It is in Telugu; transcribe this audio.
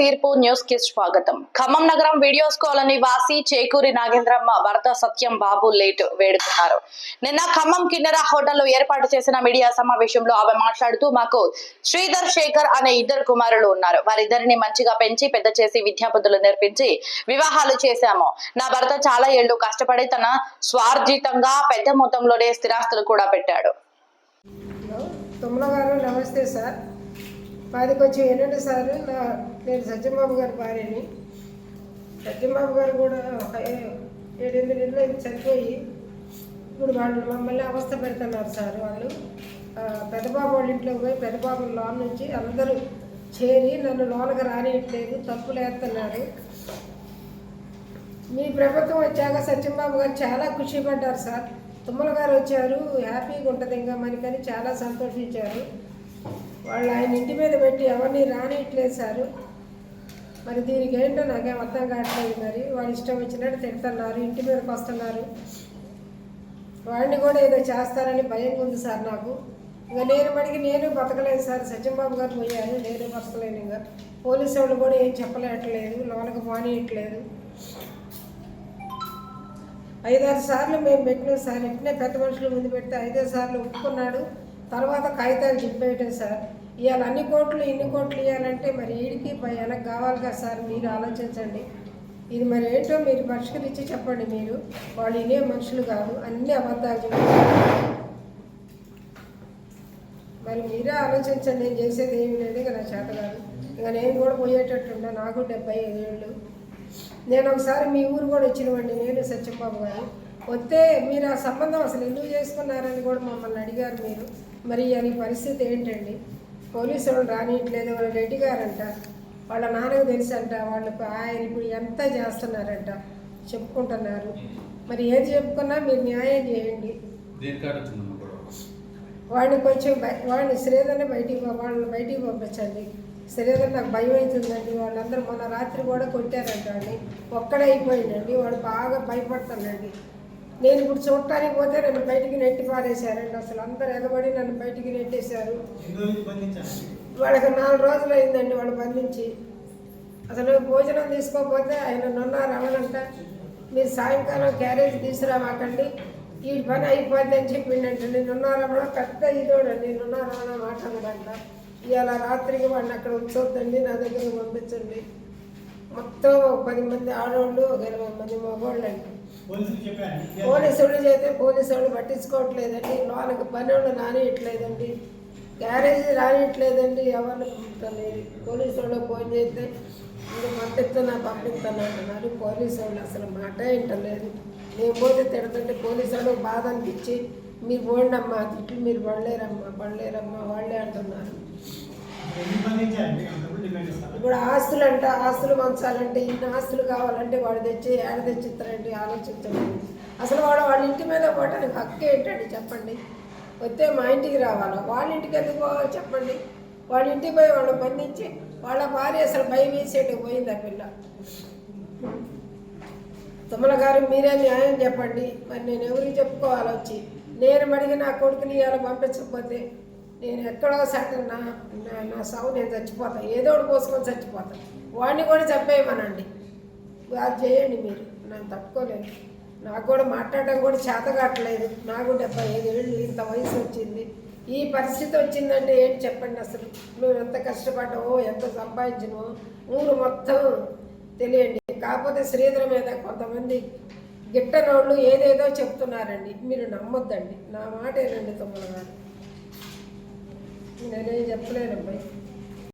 తీర్పు న్యూస్కి స్వాగతం. ఖమ్మం నగరం వీడియోస్ కాలనీ వాసి చేకూరి నాగేంద్రమ్మ భర్త సత్యం బాబు లేట్ వేడుకున్నారు. నిన్న ఖమ్మం కిన్నెర హోటల్లో ఏర్పాటు చేసిన మీడియా సమావేశంలో ఆమె మాట్లాడుతూ మాకు శ్రీధర్ శేఖర్ అనే ఇద్దరు కుమారులు ఉన్నారు. వారిద్దరిని మంచిగా పెంచి పెద్ద చేసి విద్యాబుద్ధులు నేర్పించి వివాహాలు చేశాము. నా భర్త చాలా ఏళ్ళు కష్టపడి తన స్వార్జితంగా పెద్ద మొత్తంలోనే స్థిరాస్తులు కూడా పెట్టాడు. నమస్తే సార్. మాది కొంచెం ఏంటంటే సార్ నా నేను సత్యంబాబు గారి భార్యని. సత్యంబాబు గారు కూడా ఒక ఏడెనిమిది నెలలో చనిపోయి ఇప్పుడు వాళ్ళు మమ్మల్ని అవస్థ పెడుతున్నారు సార్ వాళ్ళు. పెద్దబాబు వాళ్ళ ఇంట్లోకి పోయి పెద్దబాబు లోన్ నుంచి అందరూ చేరి నన్ను లోనకి రానియట్లేదు తప్పులు వేస్తున్నారు. మీ ప్రభుత్వం వచ్చాక సత్యంబాబు గారు చాలా ఖుషి పడ్డారు సార్. తుమ్మల గారు వచ్చారు హ్యాపీగా ఉంటుంది ఇంకా మనకని చాలా సంతోషించారు. వాళ్ళు ఆయన ఇంటి మీద పెట్టి ఎవరిని రానియట్లేదు సారు. మరి దీనికి ఏంటో నాకేం అర్థం కావట్లేదు మరి. వాళ్ళు ఇష్టం వచ్చినట్టు తిడుతున్నారు ఇంటి మీదకి వస్తున్నారు. వాడిని కూడా ఏదో చేస్తారని భయం ఉంది సార్ నాకు. ఇంకా నేను మడికి నేను బతకలేదు సార్. సత్యంబాబు గారు పోయారు నేను బతకలేను ఇంకా. పోలీసు వాళ్ళు కూడా ఏం చెప్పలేట్లేదు లోనకి పోనీయట్లేదు. ఐదారు సార్లు మేము పెట్టినాం సార్. ఇట్నే పెద్ద మనుషుల ముందు పెడితే ఐదారు సార్లు ఒప్పుకున్నాడు. తర్వాత కాగితాలు చింపేయటం సార్. ఇవాళ అన్ని కోట్లు ఇన్ని కోట్లు ఇవ్వాలంటే మరి వీడికి వెనక్కి కావాలి కదా సార్? మీరు ఆలోచించండి. ఇది మరి ఏంటో మీరు పరిష్కరించి చెప్పండి మీరు. వాళ్ళు ఇనే మనుషులు కాదు. అన్ని అబద్ధాలు చెప్తున్నారు మరి మీరే ఆలోచించండి. నేను చేసేది ఏమి లేదు ఇక నా చేత కాదు. ఇక నేను కూడా పోయేటట్టుండే నాకు డెబ్బై ఐదు ఏళ్ళు. నేను ఒకసారి మీ ఊరు కూడా వచ్చినవండి నేను సత్యంబాబు గారు. వస్తే మీరు ఆ సంబంధం అసలు ఎందుకు చేసుకున్నారని కూడా మమ్మల్ని అడిగారు మీరు. మరి అని పరిస్థితి ఏంటండి? పోలీసు వాళ్ళు రానియట్లేదు వాళ్ళ రెడ్డి గారంట వాళ్ళ నాన్నకు తెలుసంట వాళ్ళు ఆయన ఇప్పుడు ఎంత చేస్తున్నారంట చెప్పుకుంటున్నారు. మరి ఏది చెప్పుకున్నా మీరు న్యాయం చేయండి. వాడిని కొంచెం వాడిని శ్రీధర్ని బయటికి వాళ్ళని బయటికి పంపించండి. శ్రీధర్ నాకు భయం అవుతుందండి వాళ్ళందరూ మొన్న రాత్రి కూడా కొట్టారంట అండి ఒక్కడే అయిపోయిందండి. వాడు బాగా భయపడుతున్నాడండి నేను ఇప్పుడు చూడటానికి పోతే నన్ను బయటికి నెట్టి పారేశారండి అసలు అందరు ఎగబడి నన్ను బయటికి నెట్టేశారు. వాళ్ళకి నాలుగు రోజులు అయిందండి వాళ్ళు బంధించి. అసలు భోజనం తీసుకోకపోతే ఆయన నున్న రమణంట మీరు సాయంకాలం క్యారేజ్ తీసుకురామాకండి. ఈ పని అయిపోద్ది అని చెప్పిండంటే. నిన్న రమణ పెద్ద ఇదోడండి నిన్న రమణ మాట్లాడదంట ఇవాళ రాత్రికి వాడిని అక్కడ ఉంచొద్దండి. నా దగ్గర పంపించండి. మొత్తం ఒక పది మంది ఆడవాళ్ళు ఒక ఇరవై మంది మగవాళ్ళు అండి పోలీసు వాళ్ళు చేస్తే పోలీసు వాళ్ళు పట్టించుకోవట్లేదండి. లోనకి పని వాళ్ళు రానియట్లేదండి. గ్యారేజ్ రానియట్లేదండి. పంపుతలేదు పోలీసు వాళ్ళు ఫోన్ చేస్తే ఇంకా పంపిస్తున్నా పంపిస్తున్నా అంటున్నారు. పోలీసు వాళ్ళు అసలు మాట వింటలేదు. నేను పోతే తిడుతుంటే పోలీసు వాళ్ళు బాధ అనిపించి మీరు పోండి అమ్మా తిట్లు మీరు పడలేరమ్మా పడలేరమ్మా వాళ్ళే అంటున్నారు. ఇప్పుడు ఆస్తులు అంట ఆస్తులు పంచాలంటే ఇన్ని ఆస్తులు కావాలంటే వాడు తెచ్చి ఏడ తెచ్చిస్తారండి ఆలోచించండి. అసలు వాడు వాళ్ళ ఇంటి మీద పోవటానికి హక్కు ఏంటండి చెప్పండి? వస్తే మా ఇంటికి రావాలా? వాళ్ళ ఇంటికి ఎందుకు పోవాలి చెప్పండి? వాళ్ళ ఇంటికి పోయి వాళ్ళని బంధించి వాళ్ళ భార్య అసలు భయం వేసేటికి పోయింది ఆ పిల్ల? తుమ్మల గారు మీరే న్యాయం చెప్పండి. మరి నేను ఎవరికి చెప్పుకోవాలి వచ్చి? నేను మడిగి నా కొడుకుని ఇవాళ పంపించకపోతే నేను ఎక్కడో సగం నా నా- నా నేను చచ్చిపోతా. ఏదో ఒకటి పోసుకొని చచ్చిపోతా. వాడిని కూడా చెప్పేయమనండి అది చేయండి మీరు. నేను తట్టుకోలేను. నాకు కూడా మాట్లాడడం కూడా చేత కావట్లేదు. నాకు డెబ్బై ఐదు ఏళ్ళు ఇంత వయసు వచ్చింది. ఈ పరిస్థితి వచ్చిందంటే ఏంటి చెప్పండి అసలు? నువ్వు ఎంత కష్టపడ్డావో ఎంత సంపాదించినవో ఊరు మొత్తం తెలియండి. కాకపోతే శ్రీధర్ మీద కొంతమంది గిట్టనోళ్ళు ఏదేదో చెప్తున్నారండి. మీరు నమ్మొద్దండి. నా మాట ఏనండి తమ్ముడు గారు నేనేం చెప్పలేను అబ్బాయి